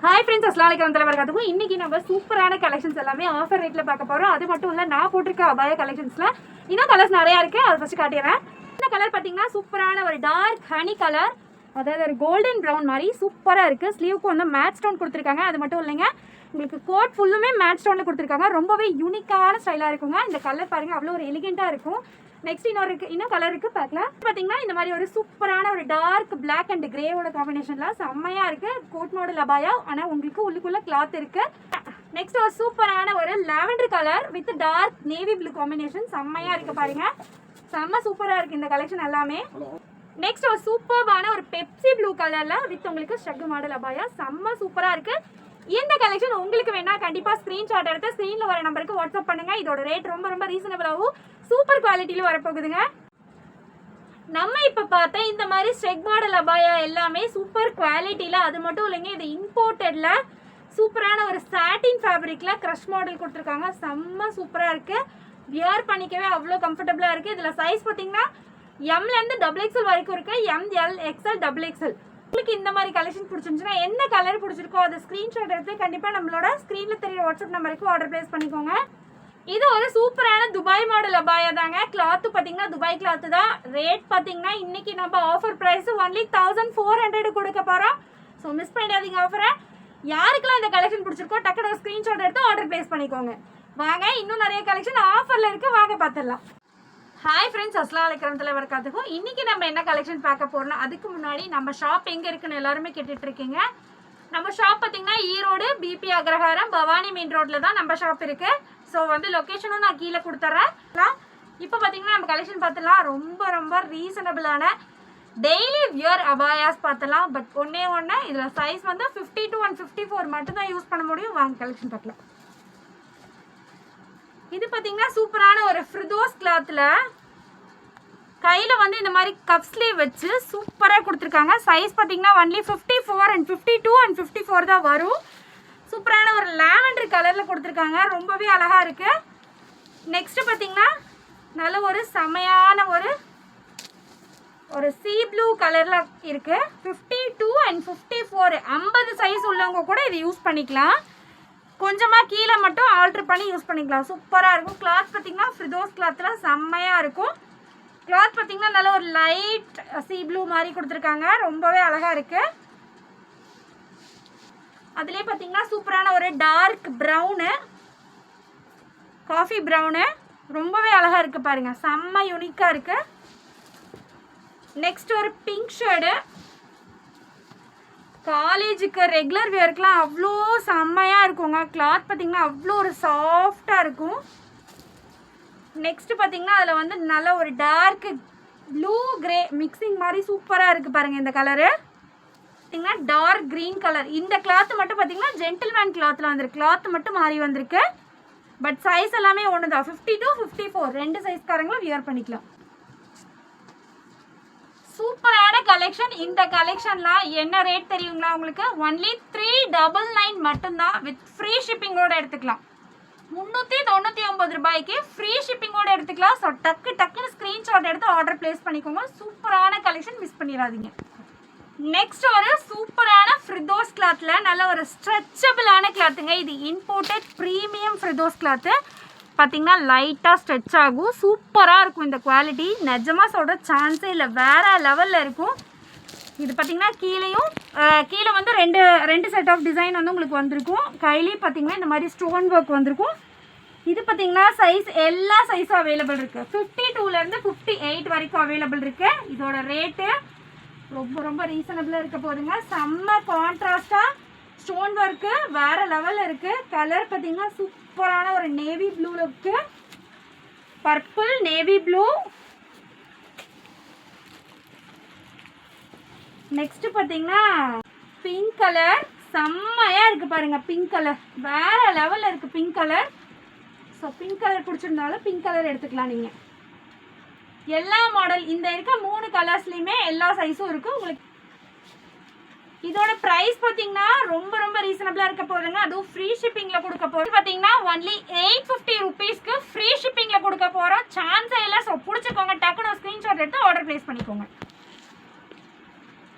Hi friends அஸ்லாம் வலைக்கம் தலைவர்காத்துக்கும் இன்றைக்கி நம்ம சூப்பரான கலெக்ஷன்ஸ் எல்லாமே ஆஃபர் ரேட்டில் பார்க்க போகிறோம் அது மட்டும் இல்லை நான் போட்டிருக்க அபாய கலெக்ஷன்ஸில் இன்னும் கலர்ஸ் நிறையா இருக்குது அதை ஃபஸ்ட்டு காட்டிடுறேன். இந்த கலர் பார்த்தீங்கன்னா சூப்பரான ஒரு டார்க் ஹனி கலர் அதாவது ஒரு கோல்டன் ப்ரௌன் மாதிரி சூப்பராக இருக்குது ஸ்லீவுக்கு வந்து மேட் ஸ்டோன் கொடுத்துருக்காங்க. அது மட்டும் இல்லைங்க உங்களுக்கு கோட் ஃபுல்லுமே மேட் ஸ்டோனில் கொடுத்துருக்காங்க. ரொம்பவே யூனிக்கான ஸ்டைலாக இருக்குங்க. இந்த கலர் பாருங்கள் அவ்வளோ ஒரு எலிகெண்ட்டாக இருக்கும். நெக்ஸ்ட் இன்னொரு இருக்கு இன்னும் கலர் இருக்கு பார்க்கலாம் பார்த்தீங்கன்னா இந்த மாதிரி ஒரு சூப்பரான ஒரு டார்க் பிளாக் அண்ட் கிரேவோட காம்பினேஷன்ல செம்மையா இருக்கு. கோட் மாடல் அபாயா ஆனால் உங்களுக்கு உள்ளுக்குள்ள கிளாத் இருக்கு. நெக்ஸ்ட் ஒரு சூப்பரான ஒரு lavender colour with dark navy blue combination செம்மையா இருக்கு பாருங்க. செம்ம சூப்பரா இருக்கு இந்த கலெக்ஷன் எல்லாமே. நெக்ஸ்ட் ஒரு சூப்பர்பான ஒரு பெப்சி ப்ளூ கலர்ல வித் உங்களுக்கு ஷக்கு மாடல் அபாயா செம்ம சூப்பரா இருக்கு. இந்த கலெக்ஷன் உங்களுக்கு வேணா கண்டிப்பா ஸ்கிரீன்ஷாட் எடுத்து ஸ்க்ரீனில் வர நம்பருக்கு வாட்ஸ்அப் பண்ணுங்க. இதோட ரேட் ரொம்ப ரொம்ப ரீசனபிளாகவும் சூப்பர் குவாலிட்டியில வரப்போகுதுங்க. நம்ம இப்போ பார்த்த இந்த மாதிரி ஸ்ட்ரெக் மாடல் அபாயா எல்லாமே சூப்பர் குவாலிட்டியில் அது மட்டும் இல்லைங்க இது இம்போர்ட்டடில் சூப்பரான ஒரு சாட்டின் ஃபேப்ரிக்கில் க்ரஷ் மாடல் கொடுத்துருக்காங்க. செம்ம சூப்பராக இருக்குது வியர் பண்ணிக்கவே அவ்வளோ கம்ஃபர்டபுளாக இருக்குது இதில் சைஸ் பார்த்தீங்கன்னா எம்லேருந்து டபுள் எக்ஸல் வரைக்கும் இருக்குது M L X L double X L உங்களுக்கு இந்த மாதிரி கலெக்ஷன் பிடிச்சிருந்துச்சுன்னா என்ன கலர் பிடிச்சிருக்கோ அதை ஸ்க்ரீன்ஷாட் எடுத்து கண்டிப்பாக நம்மளோட ஸ்க்ரீனில் தெரிய வாட்ஸ்அப் நம்பருக்கு ஆர்டர் ப்ளேஸ் பண்ணிக்கோங்க. இது ஒரு சூப்பரான துபாய் மாடல் அபாயா தாங்க. கிளாத்து பார்த்தீங்கன்னா துபாய் கிளாத்து தான். ரேட் பார்த்தீங்கன்னா இன்னைக்கு நம்ம offer price only thousand four hundred கொடுக்க போகிறோம் ஸோ மிஸ் பண்ணிடாதீங்க ஆஃபரை யாருக்கெல்லாம் இந்த கலெக்ஷன் பிடிச்சிருக்கோ டக்குனு ஸ்க்ரீன்ஷாட் எடுத்து ஆர்டர் ப்ளேஸ் பண்ணிக்கோங்க. வாங்க இன்னும் நிறைய கலெக்ஷன் ஆஃபரில் இருக்குது வாங்க பார்த்துடலாம் ஹாய் ஃப்ரெண்ட்ஸ் அஸ்லாம் வலைக்கம் தலைவர் காத்துக்கும் இன்னைக்கு நம்ம என்ன கலெக்ஷன் பார்க்க போறோம் அதுக்கு முன்னாடி நம்ம ஷாப் எங்க இருக்குன்னு எல்லாருமே கேட்டுட்டு இருக்கீங்க. நம்ம ஷாப் பார்த்தீங்கன்னா Erode B P Agraharam Bhavani main ரோட்ல தான் நம்ம ஷாப் இருக்கு. ஸோ வந்து லொக்கேஷனும் நான் கீழே கொடுத்துட்றேன் இப்போ பார்த்தீங்கன்னா நம்ம கலெக்ஷன் பார்த்துலாம் ரொம்ப ரொம்ப ரீசனபிளான டெய்லி வியர் அபாயாஸ் பார்த்தலாம் பட் ஒன்றே ஒன்று இதில் சைஸ் வந்து fifty two one fifty four மட்டும் தான் யூஸ் பண்ண முடியும். வாங்க கலெக்ஷன் பார்க்கலாம். இது பார்த்தீங்கன்னா சூப்பரான ஒரு ஃப்ரிதோஸ் கிளாத்தில் கையில் வந்து இந்த மாதிரி கப் ஸ்லீவ் வச்சு சூப்பராக கொடுத்துருக்காங்க. சைஸ் பார்த்தீங்கன்னா only fifty four and fifty two and fifty four தான் வரும். சூப்பரான ஒரு லேவண்டர் கலரில் கொடுத்துருக்காங்க. ரொம்பவே அழகாக இருக்குது நெக்ஸ்ட்டு பார்த்தீங்கன்னா நல்ல ஒரு செமையான ஒரு ஒரு சீ ப்ளூ கலரில் இருக்குது fifty two and fifty four ஐம்பது சைஸ் உள்ளவங்க கூட இதை யூஸ் பண்ணிக்கலாம். கொஞ்சமாக கீழே மட்டும் ஆல்ட்ரு பண்ணி யூஸ் பண்ணிக்கலாம். சூப்பராக இருக்கும். கிளாத் பார்த்தீங்கன்னா ஃப்ரிதோஸ் கிளாத்தில் செம்மையாக இருக்கும். கிளாத் பார்த்தீங்கன்னா நல்ல ஒரு லைட் சீ ப்ளூ மாதிரி கொடுத்துருக்காங்க. ரொம்பவே அழகாக இருக்குது அதுலேயே பார்த்தீங்கன்னா சூப்பரான ஒரு டார்க் ப்ரௌனு காஃபி ப்ரௌனு ரொம்பவே அழகாக இருக்குது பாருங்கள் செம்ம யூனிக்காக இருக்குது நெக்ஸ்ட் ஒரு பிங்க் ஷேடு காலேஜுக்கு ரெகுலர் வேர்க்கெலாம் அவ்வளோ செம்மையாக இருக்குங்க கிளாத் பார்த்தீங்கன்னா அவ்வளோ ஒரு சாஃப்டாக இருக்கும். நெக்ஸ்ட்டு பார்த்தீங்கன்னா அதில் வந்து நல்ல ஒரு டார்க்கு ப்ளூ கிரே மிக்சிங் மாதிரி சூப்பராக இருக்குது பாருங்கள் இந்த கலரு பார்த்தீங்கன்னா டார்க் க்ரீன் கலர் இந்த கிளாத் மட்டும் பார்த்தீங்கன்னா ஜென்டில்மேன் கிளாத்தில் வந்திருக்கு. கிளாத் மட்டும் மாறி வந்திருக்கு. பட் சைஸ் எல்லாமே ஒன்று தான் ஃபிஃப்டி டூ ஃபிஃப்டி ஃபோர் ரெண்டு சைஸ்காரங்களும் வியர் பண்ணிக்கலாம். சூப்பரான கலெக்ஷன் இந்த கலெக்ஷன்லாம் என்ன ரேட் தெரியுங்களா உங்களுக்கு? ஒன்லி த்ரீ டபுள் நைன் மட்டும்தான். வித் ஃப்ரீ ஷிப்பிங்கோட எடுத்துக்கலாம். முந்நூற்றி தொண்ணூற்றி ஒம்பது ரூபாய்க்கு ஃப்ரீ ஷிப்பிங்கோட எடுத்துக்கலாம். ஸோ டக்கு டக்குன்னு ஸ்க்ரீன்ஷாட் எடுத்து ஆர்டர் ப்ளேஸ் பண்ணிக்கோங்க. சூப்பரான கலெக்ஷன் மிஸ் பண்ணிடாதீங்க. நெக்ஸ்ட் ஒரு சூப்பரான ஃப்ரிதோஸ் கிளாத்தில் நல்ல ஒரு ஸ்ட்ரெச்சபிளான கிளாத்துங்க இது இம்போர்ட்டட் ப்ரீமியம் ஃப்ரிதோஸ் கிளாத்து பார்த்தீங்கன்னா லைட்டாக ஸ்ட்ரெச் ஆகும். சூப்பராக இருக்கும் இந்த குவாலிட்டி நிஜமாக சொல்கிற சான்ஸே இல்லை. வேறு லெவலில் இருக்கும். இது பார்த்தீங்கன்னா கீழேயும் கீழே வந்து ரெண்டு ரெண்டு செட் ஆஃப் டிசைன் வந்து உங்களுக்கு வந்திருக்கும். கையிலையும் பார்த்தீங்கன்னா இந்த மாதிரி ஸ்டோன் ஒர்க் வந்திருக்கும். இது பார்த்தீங்கன்னா சைஸ் எல்லா சைஸும் அவைலபிள் இருக்குது ஃபிஃப்டி டூலேருந்து ஃபிஃப்டி எயிட் வரைக்கும் அவைலபிள் இருக்குது இதோட ரேட்டு ரொம்ப ரொம்ப ரீசனபிளாக இருக்க போதுங்க. செம்ம கான்ட்ராஸ்ட்டாக ஸ்டோன் ஒர்க்கு வேறு லெவலில் இருக்குது கலர் பார்த்தீங்கன்னா சூப்பரான ஒரு நேவி ப்ளூவில் இருக்குது பர்பிள் நேவி ப்ளூ நெக்ஸ்ட் பார்த்தீங்கன்னா பிங்க் கலர் செம்மையாக இருக்குது பாருங்கள் பிங்க் கலர் வேறு லெவலில் இருக்குது pink colour so pink colour பிடிச்சிருந்தாலும் பிங்க் கலர் எடுத்துக்கலாம் நீங்கள் எல்லா மாடல் இந்த இருக்க மூணு கலர்ஸ்லையுமே எல்லா சைஸும் இருக்குது உங்களுக்கு இதோட ப்ரைஸ் பார்த்தீங்கன்னா ரொம்ப ரொம்ப ரீசனபிளாக இருக்க போகுதுங்க அதுவும் ஃப்ரீ ஷிப்பிங்கில் கொடுக்க போகிறது பார்த்தீங்கன்னா ஒன்லி எயிட் ஃபிஃப்டி ருபீஸ்க்கு ஃப்ரீ ஷிப்பிங்கில் கொடுக்க போகிறோம் சான்ஸே இல்லை ஸோ பிடிச்சிக்கோங்க. டக்குனு ஸ்க்ரீன்ஷாட் எடுத்து ஆர்டர் ப்ளேஸ் பண்ணிக்கோங்க.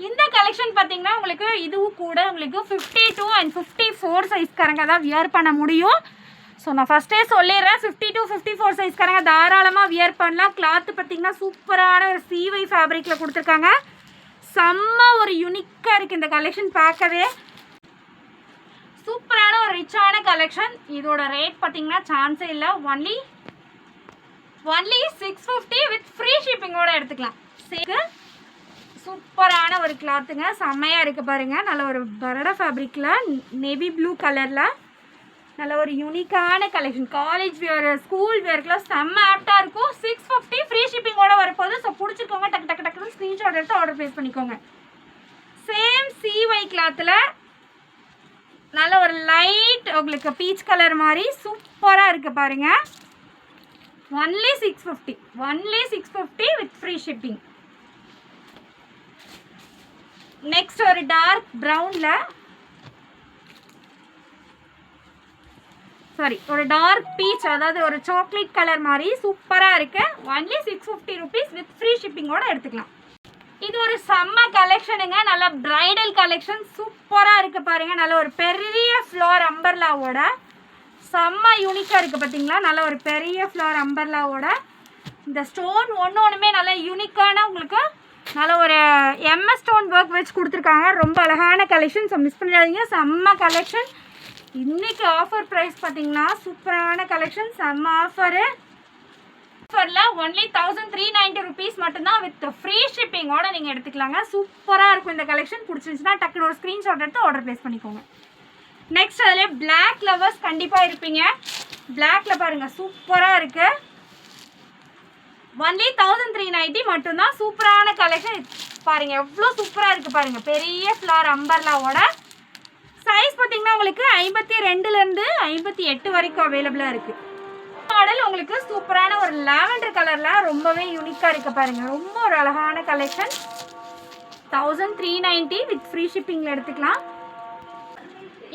இந்த கலெக்ஷன் பார்த்தீங்கன்னா உங்களுக்கு இதுவும் கூட உங்களுக்கு fifty two and fifty four சைஸ்காரங்க தான் வியர் பண்ண முடியும். ஸோ நான் ஃபஸ்ட்டே சொல்லிடுறேன். ஃபிஃப்டி டூ ஃபிஃப்டி ஃபோர் சைஸ்காரங்க தாராளமாக வியர் பண்ணலாம். கிளாத்து பார்த்தீங்கன்னா சூப்பரான ஒரு சீவை ஃபேப்ரிக்கில் கொடுத்துருக்காங்க. செம்ம ஒரு யுனிக்காக இருக்குது இந்த கலெக்ஷன் பார்க்கவே. சூப்பரான ஒரு ரிச்சான கலெக்ஷன் இதோட ரேட் பார்த்தீங்கன்னா சான்ஸே இல்லை. Only only six fifty with free ஷிப்பிங்கோட எடுத்துக்கலாம். சேக்கு சூப்பரான ஒரு கிளாத்துங்க செம்மையாக இருக்குது பாருங்கள் நல்ல ஒரு பரடா ஃபேப்ரிக்கில் நேவி ப்ளூ கலரில் நல்ல ஒரு யூனிக்கான கலெக்ஷன் காலேஜ் வியர் ஸ்கூல் வியர்க்கெலாம் செம்ம ஆப்டாக இருக்கும். சிக்ஸ் ஃபிஃப்டி ஃப்ரீ ஷிப்பிங்கோட வரப்போகுது ஸோ பிடிச்சிக்கோங்க டக்கு டக்கு ஆர்டர் எடுத்து ஆர்டர் ப்ளேஸ் பண்ணிக்கோங்க சேம் சிஒய் கிளாத்தில் நல்ல ஒரு லைட் உங்களுக்கு பீச் கலர் மாதிரி சூப்பராக இருக்குது பாருங்கள் only six fifty only six fifty with free shipping next ஒரு டார்க் ப்ரௌனில் சாரி ஒரு டார்க் பீச் அதாவது ஒரு சாக்லேட் கலர் மாதிரி சூப்பராக இருக்குது only six fifty rupees with free ஷிப்பிங்கோட எடுத்துக்கலாம். இது ஒரு செம்ம கலெக்ஷனுங்க நல்ல பிரைடல் கலெக்ஷன் சூப்பராக இருக்குது பாருங்க. நல்ல ஒரு பெரிய ஃப்ளோர் அம்பர்லாவோட செம்ம யூனிக்காக இருக்குது பார்த்தீங்களா நல்ல ஒரு பெரிய ஃப்ளோர் அம்பர்லாவோட இந்த ஸ்டோன் ஒன்று ஒன்றுமே நல்ல யூனிக்கான உங்களுக்கு நல்ல ஒரு எம்எஸ் ஸ்டோன் ஒர்க் வச்சு கொடுத்துருக்காங்க. ரொம்ப அழகான கலெக்ஷன் ஸோ மிஸ் பண்ணிடாதீங்க. செம்ம கலெக்ஷன் இன்றைக்கி ஆஃபர் ப்ரைஸ் பார்த்தீங்கன்னா சூப்பரான கலெக்ஷன் செம்ம ஆஃபரு ஆஃபரில் only thousand three ninety rupees மட்டும்தான் வித் ஃப்ரீ ஷிப்பிங்கோட நீங்கள் எடுத்துக்கலாங்க. சூப்பராக இருக்கும் இந்த கலெக்ஷன் பிடிச்சிருந்துச்சுன்னா டக்குனு ஒரு ஸ்க்ரீன்ஷாட் எடுத்து ஆர்டர் ப்ளேஸ் பண்ணிக்கோங்க. நெக்ஸ்ட் அதில் பிளாக் லவர்ஸ் கண்டிப்பாக இருப்பீங்க. பிளாக்ல பாருங்கள் சூப்பராக இருக்குது ஒன்லி தௌசண்ட் த்ரீ நைன்ட்டி மட்டும்தான் சூப்பரான கலெக்ஷன் பாருங்க எவ்வளோ சூப்பராக இருக்குது பாருங்க. பெரிய ஃப்ளார் அம்பர்லாவோட சைஸ் பார்த்தீங்கன்னா உங்களுக்கு ஐம்பத்தி ரெண்டுலேருந்து ஐம்பத்தி எட்டு வரைக்கும் அவைலபிளாக இருக்குது மாடல் உங்களுக்கு சூப்பரான ஒரு லாவெண்டர் கலரில் ரொம்பவே யூனிக்காக இருக்குது பாருங்க. ரொம்ப ஒரு அழகான collection thousand three ninety with free ஷிப்பிங்கில் எடுத்துக்கலாம்.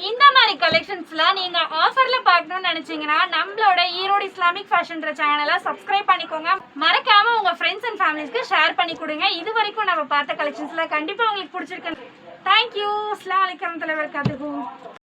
இந்த மாதிரி கலெக்ஷன்ஸ்ல நீங்க ஆஃபர்ல பார்க்கணும்னு நினைச்சீங்கன்னா நம்மளோட ஈரோடு இஸ்லாமிக் ஃபேஷன்ற சேனலை சப்ஸ்கிரைப் பண்ணிக்கோங்க. மறக்காம உங்க ஃப்ரெண்ட்ஸ் அண்ட் ஃபேமிலிஸ்க்கு ஷேர் பண்ணி கொடுங்க. இது வரைக்கும் நம்ம பார்த்த கலெக்ஷன்ஸ்ல கண்டிப்பா உங்களுக்கு பிடிச்சிருக்கு தேங்க்யூ அஸ்லாம் வலைக்கம் தலைவர் கதுகும்